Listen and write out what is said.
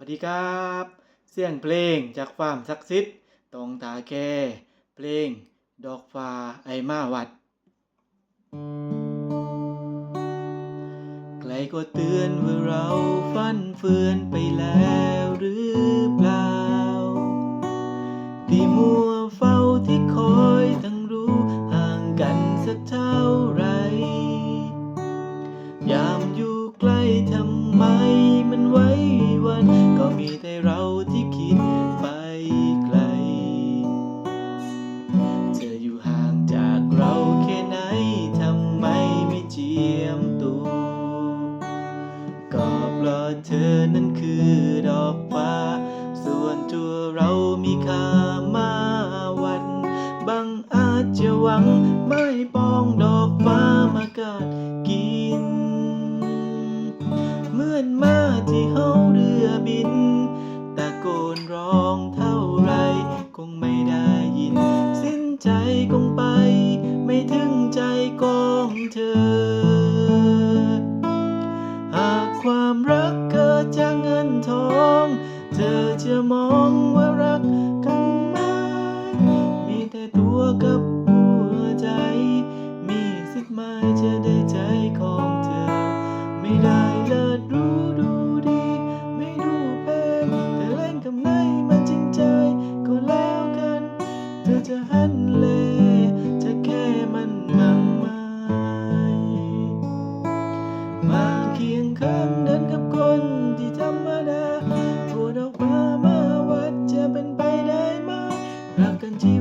วัสดีครับ เสียงเพลงจากฟาร์มศักดิ์สิทธิ์ตองตาแคเพลง ดอกฟ้าไอมาวัด ใครก็เตือนว่าเราฟันเฟือนไปแล้วหรือเปล่า ที่มัวเฝ้าที่คอยทั้งรู้ห่างกันสักเท่า ก็มีแต่เราที่คิดไปไกล เธออยู่ห่างจากเราแค่ไหนทำไมไม่เจียมตัว ก็เพราะเธอนั้นคือดอกฟ้า ส่วนตัวเรามีค่ามาวันบางอาจจะหวังไม่ปองดอกฟ้ามากาดกิน เหมือน เธอ หากความรักเกิดจากเงินทอง เธอจะมองว่ารักกันไหมมีแต่ตัวกับ 那根记。